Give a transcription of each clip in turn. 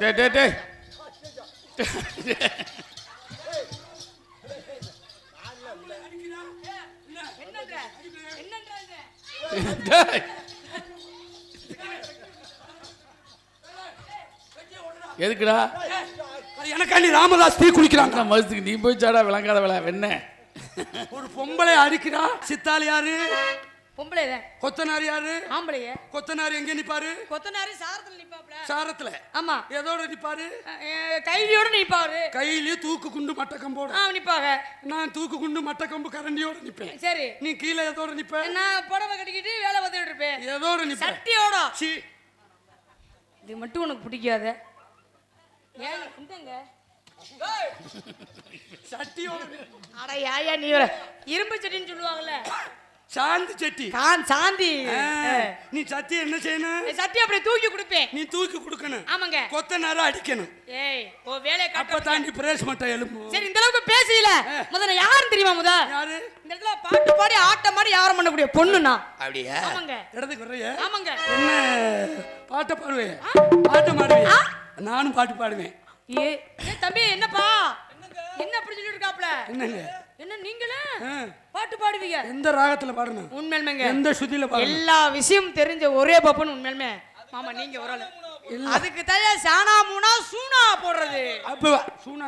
டே டே டே. எதுக்குடா? எனக்காண்டி ராமதாஸ் தீ குளிக்கிறாங்க. அந்த மதுக்கு நீ போய் சாடா விளங்காத விளை வெண்ண ஒரு பொம்பளை அடிக்கிறா. சித்தாள் யாரு? பொம்பளை தான் கொத்தனார் யாரு? ஆம்பளைய. கொத்தனார் எங்க நிப்பாரு? கொத்தனாரு சாரத்துல நிப்பாப்ல சாரத்துல. ஆமா. எதோட நிப்பாரு? கைலியோட நிப்பாரு. கையிலயே தூக்கு குண்டு மட்டக்கம்போட. ஆ நிப்பாங்க. நான் தூக்கு குண்டு மட்டக்கம்பு கரண்டியோட நிப்பேன். சரி. நீ கீழே எதோட நிப்ப? நான் புடவை கட்டிக்கிட்டு வேலை பார்த்துட்டு இருப்பேன். எதோட நிப்ப? சட்டியோட. சீ. இது மட்டும் உனக்கு பிடிக்காத. ஏங்க இந்தங்க சட்டியோட. அட யாயா நீ. இரும்பு சட்டின்னு சொல்லுவாங்கல்ல. சாந்தி சட்டி. கான் சாந்தி. ஆ, நீ சட்டி என்ன செய்யணும்? அஹ் சட்டி அப்படியே தூக்கி கொடுப்பேன். நீ தூக்கி கொடுக்கணும். ஆமாங்க. கொத்தனார அடிக்கணும். ஏய் ஓ வேலையை அப்ப காட்ட தாண்டி பிரேஸ் மட்டும் எலும்பு சரி இந்த அளவுக்கு பேசல முதல்ல யாருன்னு தெரியுமா முத யாரு? இந்த இடத்துல பாட்டு பாடி ஆட்டம் பாடி யாரும் பண்ணக்கூடிய பொண்ணு நான் அப்படியா? ஆமாங்க. இடத்துக்கு வர்றைய? ஆமாங்க. என்ன? பாட்டை பாடுவே? பாட்டை பாடுவே? நானும் பாட்டு பாடுவேன். ஏ, தம்பி என்னப்பா? என்ன அப்படி சொல்லிட்டு இருக்காப்ல என்னங்க? என்ன நீங்களே? பாட்டு பாடுவீங்க. எந்த ராகத்துல பாடணும் உண்மையிலுமேங்க. எந்த சுதியில பாடணும் எல்லா விஷயம் தெரிஞ்ச ஒரே பப்பன் உண்மையிலுமே. மாமா நீங்க ஒரு ஆளு. அதுக்கு தயா சானா மூணா சூனா போடுறது. அப்ப சூனா?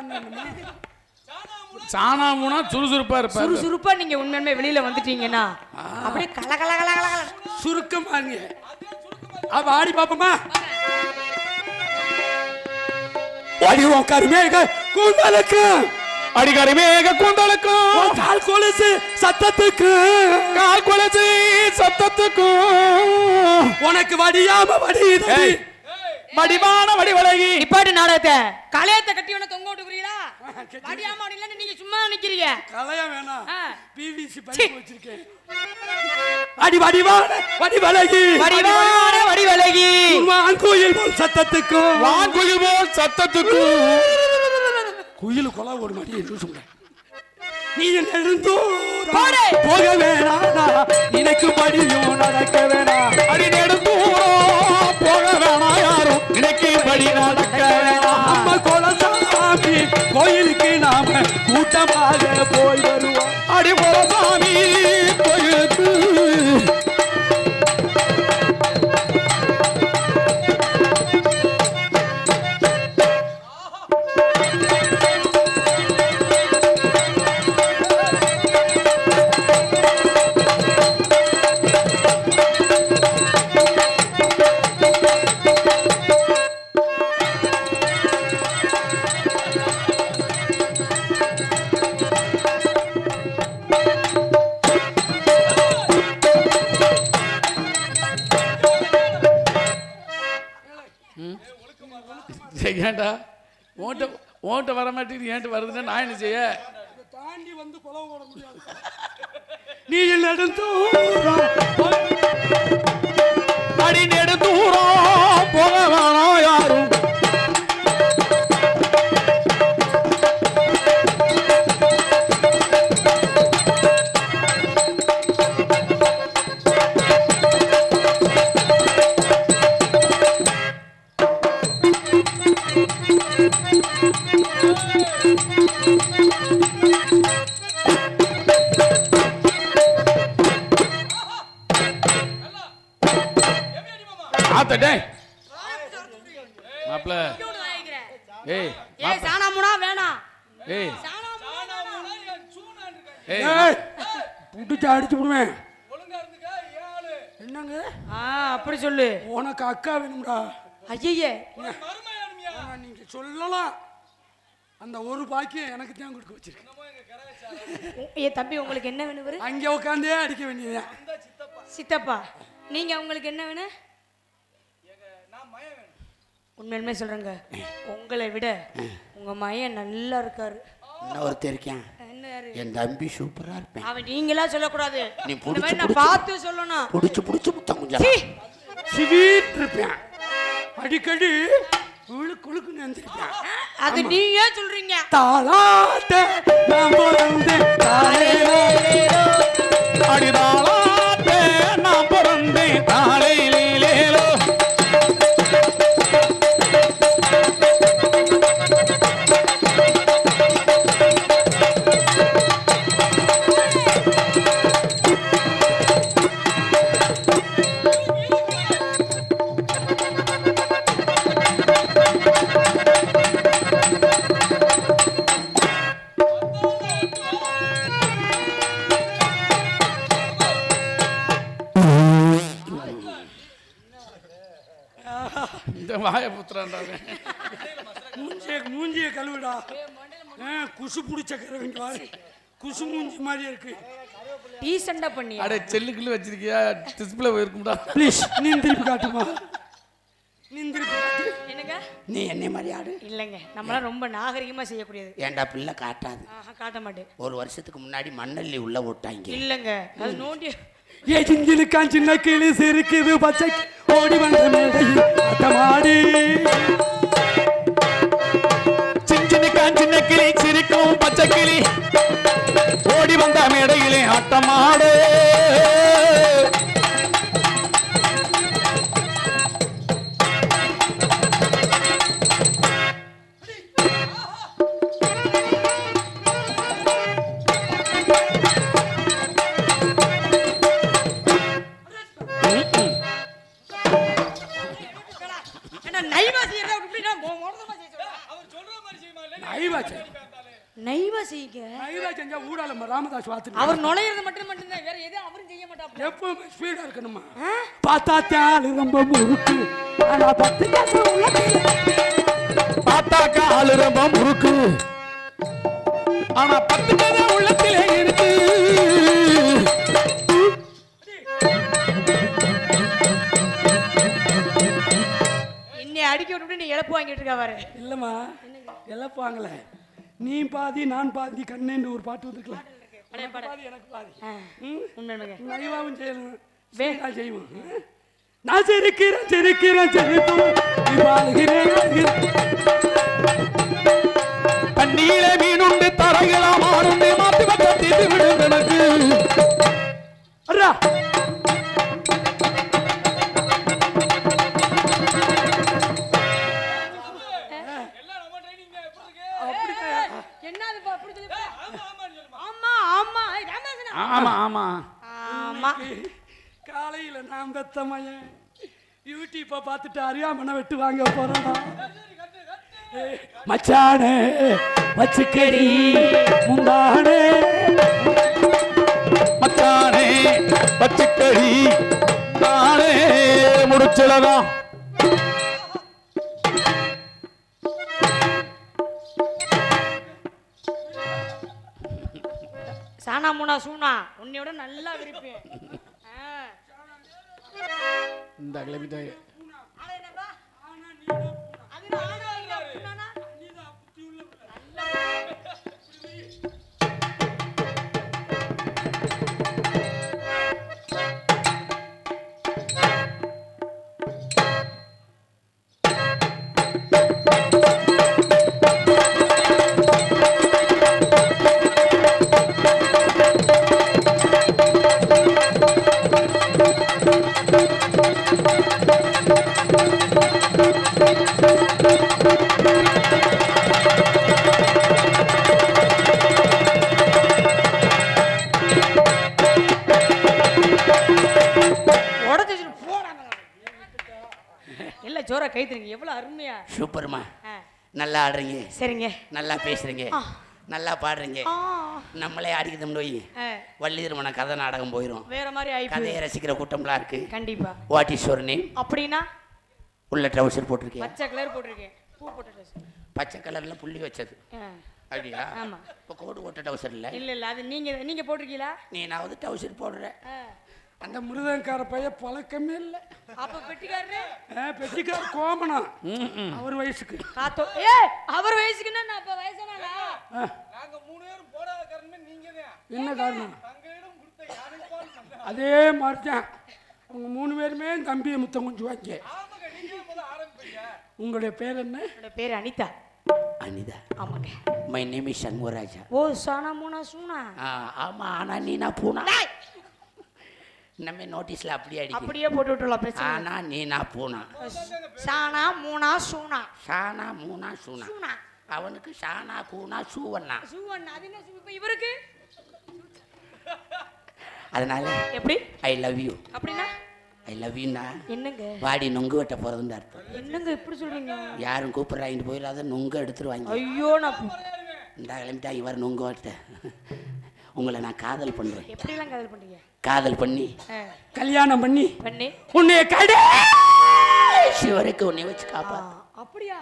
சாணா மூணா சுறுசுறுப்பா இருப்பாரு. சுறுசுறுப்பா நீங்க உண்மையிலுமே வெளியில வந்துட்டீங்கன்னா அப்படியே கல கல கல கல கல. சுருக்கமா அப்ப ஆடி பாப்போமா? ஆடி உட்காருமே கூந்தலுக்கு. அடிக்கடி மேக கூந்தலுக்கும் கால் கொலுசு சத்தத்துக்கு. கால் குலைச்சி சத்தத்துக்கும் உனக்கு வடியாம வடியுது ஏய், மடிவான வடிவழகி நிப்பாட்டு நாடகத்தை. கலையத்தை கட்டி வேணா தொங்க விட்டுக்கிறீங்களா வடியாம இல்லைன்னு நீங்க சும்மா நிக்கிறீங்க. கலையா வேணாம். பிவிசி பைப் வச்சிருக்கேன். அடி வடிவான வடிவழகி வடிவான வடிவழகி வான் கோயில் போல் சத்தத்துக்கும். வான்குயில் போல் சத்தத்துக்கும். குயில் கொலை ஒரு மணி என்று சொல்ற? நீ போடு. போக வேணாடா நினைக்கும் படியும் நடக்க வேணாம் அடி நெடுந்தூரம் போக வேணாம் யாரும் நினைக்கிறபடி நடக்க வேணாம் நம்ம குலசாமி கோயிலுக்கு நாம கூட்டமாக போய் ஏன்டா ஓட்ட ஓட்ட வர மாட்டேங்குது ஏன்ட்டு வருதுன்னா நான் என்ன செய்ய? தாண்டி வந்து கொலை ஓட முடியாது. நீ நெடுந்தூரம் அடி நெடுந்தூரம் போக வேணாம் யாரும். சொல்லு. உனக்கு அக்கா வேணும்டா. ஐயே நீங்க சொல்லலாம். அந்த ஒரு பாக்கியம் எனக்கு தான் கொடுக்க வச்சிருக்கேன் ஏ தம்பி உங்களுக்கு என்ன வேணும் அங்கே உட்காந்தே அடிக்க வேண்டியது சித்தப்பா நீங்க உங்களுக்கு என்ன வேணும்? உண்மையுமே சொல்றேங்க. உங்களை விட உங்க மயன் நல்லா இருக்காரு. இருக்கேன் என்ன யாரு? என் தம்பி சூப்பரா இருப்பேன். அவன் நீங்களா சொல்லக்கூடாது. நீ நான். பார்த்து சொல்லணும். புடிச்சு புடிச்சு முத்தம் கொஞ்சம் சீ, சிவீட் இருப்பேன் அடிக்கடி குழுக்கு குழுக்குன்னு எழுந்திருப்பேன் அது நீங்க சொல்றீங்க. தாளாட்ட நான் பிறந்தேன் வாய புத்துறான்டாங்க மூஞ்சிய மூஞ்சிய கழுவுடா. ஆ, குசு பிடிச்ச கருவங்க பாரு குசு மூஞ்சி மாதிரி இருக்கு. டீசெண்டா பண்ணி அடே செல்லுக்குள்ள வச்சிருக்கியா? டிஸ்பிளே போயிருக்கும்டா. ப்ளீஸ் நீ திருப்பி காட்டுமா? நீ திருப்பி காட்டு. என்னங்க? நீ என்னை மாதிரி ஆடு. இல்லைங்க. நம்மளாம் ரொம்ப நாகரிகமா செய்யக்கூடியது. ஏன்டா பிள்ளை காட்டாது. ஆஹா காட்ட மாட்டேன். ஒரு வருஷத்துக்கு முன்னாடி மண்ணள்ளி உள்ள விட்டாங்க இல்லைங்க. அது நோண்டி ஏ சின்ன கிளி சிரிக்குது பச்சை. ஓடி வந்த மேடையில் ஆட்டமாடி. சின்ன சின்ன கிளி சிரிக்கும் பச்சை கிளி. ஓடி வந்த மேடையிலே ஆட்டமாடு. ராமதாஸ் பார்த்துட்டு அவர் நுழையிறது மட்டும் மட்டும்தான் வேற எதுவும் அவரும் செய்ய மாட்டாப்ல எப்பவுமே ஸ்பீடா இருக்கணுமா? பார்த்தா தேளு ரொம்ப முறுக்கு ஆனா பத்து பார்த்தாக்கா ஆளு ரொம்ப முறுக்கு ஆனா பத்து கதை உள்ளத்திலே இருக்கு. என்னை அடிக்க விட்டு நீ இழப்பு வாங்கிட்டு இருக்கா பாரு. இல்லம்மா இழப்பாங்களே நீ பாதி நான் பாதி கண்ணேன்னு ஒரு பாட்டு வந்துருக்கலாம். பாதி எனக்கு பாதி ஆ, உண்மைங்க நைவாவும் செய்யணும். வேகா செய்வோம். நான் சிரிக்கிறேன் சிரிக்கிறேன் சிரிப்பு நீ வாழ்கிறேன் வாழ்கிறேன். தண்ணீரை மீனுண்டு தரையிலாம் ஆணுண்டு மாத்தி தீட்டு விடும் எனக்கு காலையில நான் யூடியூப்பை பார்த்துட்டு அறியாமனை வெட்டு வாங்க போறோம் மச்சானே வச்சுக்கடி முந்தானே. மச்சானே பச்சைக்கறி தானே முடிச்சலதான் சானா மூனா சூனா உன்னையோட நல்லா விரிப்பேன். இந்த கிளம்பிட்டாங்க ஆடுறீங்க சரிங்க. நல்லா பேசுறீங்க. நல்லா பாடுறீங்க. நம்மளே அடிக்குதுன்னு போய் ஆ, வள்ளி திருமண கதை நாடகம் போயிடும் வேற மாதிரி கதையை ரசிக்கிற கூட்டம்லாம் இருக்கு. கண்டிப்பா. வாட் இஸ் யுவர் நேம் அப்படின்னா? உள்ள ட்ரௌசர் போட்டிருக்கேன் பச்சை கலர் போட்டிருக்கேன். பூ போட்ட. பச்சை கலர்ல புள்ளி வச்சது. அப்படியா? ஆமா. இப்போ கோடு போட்ட டவுசர் இல்ல? இல்ல இல்ல அது நீங்க நீங்க போட்டிருக்கீங்களா? நீ நான் வந்து டவுசர் போடுற ஆ, அந்த மிருதங்கார பையன் பழக்கமே இல்லை. அப்ப பெட்டிக்காரரு? பெட்டிக்கார கோமனா. அவர் வயசுக்கு. காத்தோ ஏ அவர் வயசுக்குன்னா நான் அப்ப வயசானாலா ஆ, என்ன காரணம்? அதே மாதிரி தான். அவங்க மூணு பேருமே தம்பியை முத்தம் கொஞ்சுவாங்க உங்களுடைய பேர் என்ன? என்னோட பேரு அனிதா. அனிதா. ஆமாங்க. My name is Shanmugaraja. ஓ சானா. மூனா சூனா ஆமா ஆனா நீ நான் பூனா? நம்ம நோட்டீஸ்ல அப்படியே அடிக்கும் அப்படியே போட்டு விட்டுலாம் இல்ல. ஆனா நான் பூனா. சானா மூனா சூனா. ஷானா மூனா சூனா. சூனா. அவனுக்கு ஷானா கூனா சூவண்ணா. சூவன் அது என்ன இப்ப இவருக்கு? அதனால எப்படி? ஐ லவ் யூ அப்படின்னா? ஐ லவ் யூனா என்னங்க? வாடி நொங்கு வெட்ட போறதுன்னு அர்த்தம். என்னங்க இப்படி சொல்றீங்க? யாரும் கூப்பிடுறாங்க போயிடாத நொங்கு எடுத்துருவாங்க ஐயோ நான் இந்த கிளம்பிட்டா இவர் நொங்கு வெட்ட. உங்களை நான் காதல் பண்றேன். எப்படிலாம் காதல் பண்றீங்க? காதல் பண்ணி கல்யாணம் பண்ணி பண்ணி. உன்னை கடை கடைசி வரைக்கும் உன்னை வச்சு காப்பாத்து அப்படியா?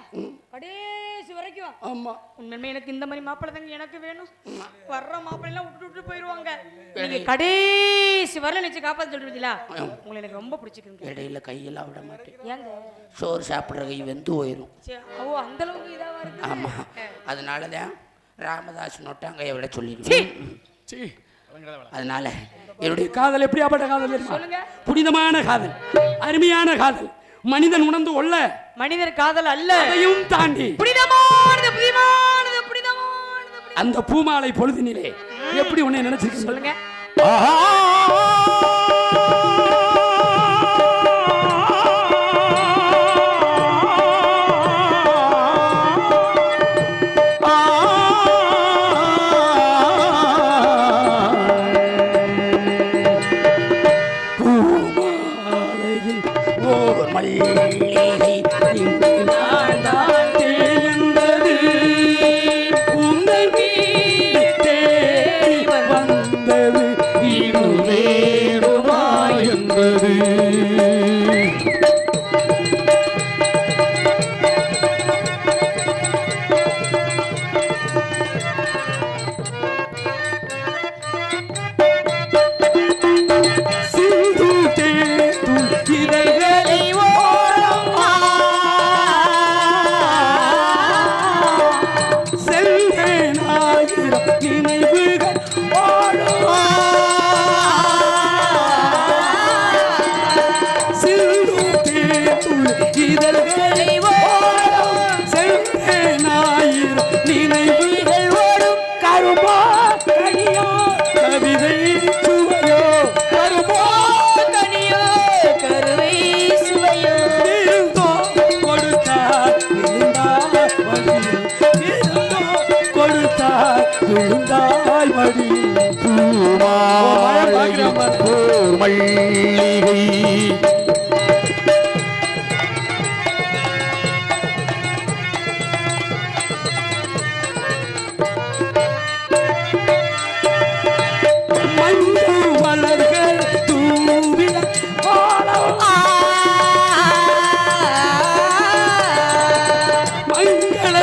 கடைசி வரைக்கும்? ஆமா. உண்மையுமே எனக்கு இந்த மாதிரி மாப்பிள்ளை தாங்க எனக்கு வேணும். வர்ற மாப்பிள்ளை எல்லாம் விட்டு விட்டு போயிருவாங்க நீங்க கடைசி வரல நினைச்சு காப்பாத்த சொல்றீங்களா? உங்களை எனக்கு ரொம்ப பிடிச்சிருக்கு இடையில கையெல்லாம் விட மாட்டேன். ஏங்க? சோறு சாப்பிட்ற கை வெந்து போயிடும் ஓ அந்த அளவுக்கு இதாவா இருக்கு ஆமா. அதனால தான் ராமதாஸ் நொட்டாங்கையை விட. சொல்லிடுவேன் சீ. அதனால என்னுடைய காதல் எப்படியாப்பட்ட காதல். புனிதமான காதல் அருமையான காதல். மனிதன் உணர்ந்து கொள்ள மனிதர் காதல் அல்ல. அதையும் தாண்டி புனிதமானது புனிதமானது புனிதமானது புனித- அந்த பூமாலை பொழுதினிலே எப்படி உன்னை நினைச்சிருக்க சொல்லுங்க. மல்லிகை மஞ்சள் மலர்கள் மங்கள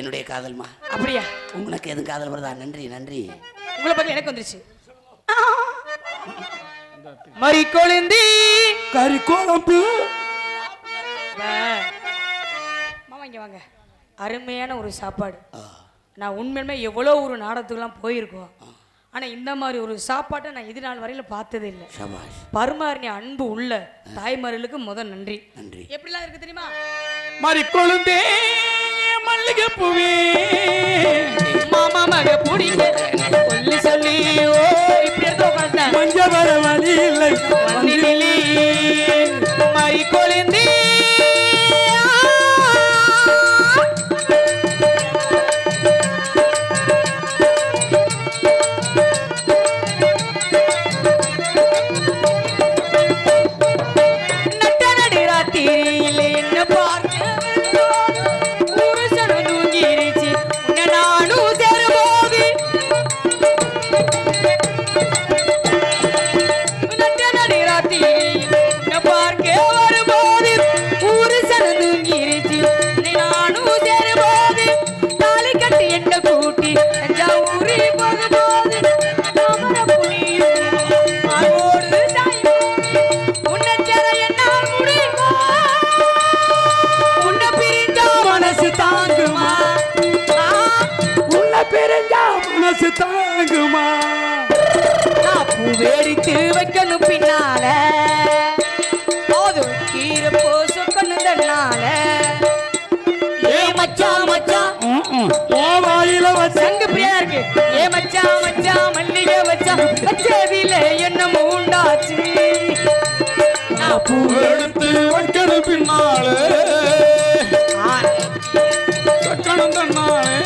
என்னுடைய காதல்மா. அப்படியா? உனக்கு எது காதல் வருதா? நன்றி நன்றி. உங்களை பத்தி எனக்கு வந்துருச்சு. மறி கொழுந்தி. கறி குழம்பு. மாமா இங்க வாங்க. அருமையான ஒரு சாப்பாடு. நான் உண்மையுமே எவ்வளோ ஒரு நாடகத்துக்குலாம் போயிருக்கோம். ஆனா இந்த மாதிரி ஒரு சாப்பாட்டை நான் இது நாள் வரையில பார்த்ததே இல்லை. பருமாறின அன்பு உள்ள தாய்மார்களுக்கு முதல் நன்றி. நன்றி. எப்படிலாம் இருக்கு தெரியுமா? மறிக்கொழுந்தே மல்லிகை புவி மாமா மக. பச்சேவில என்ன மூண்டாச்சு. நான் பூ எடுத்து வைக்கணும் பின்னாலே. வைக்கணும் தன்னாலே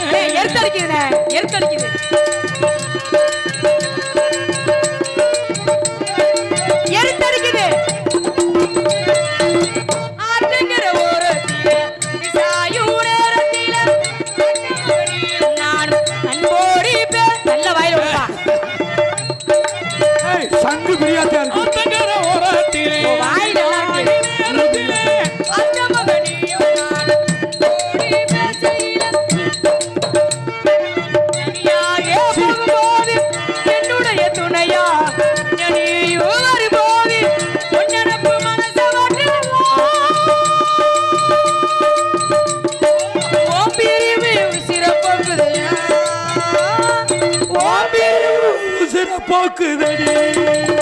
போக்குதடி.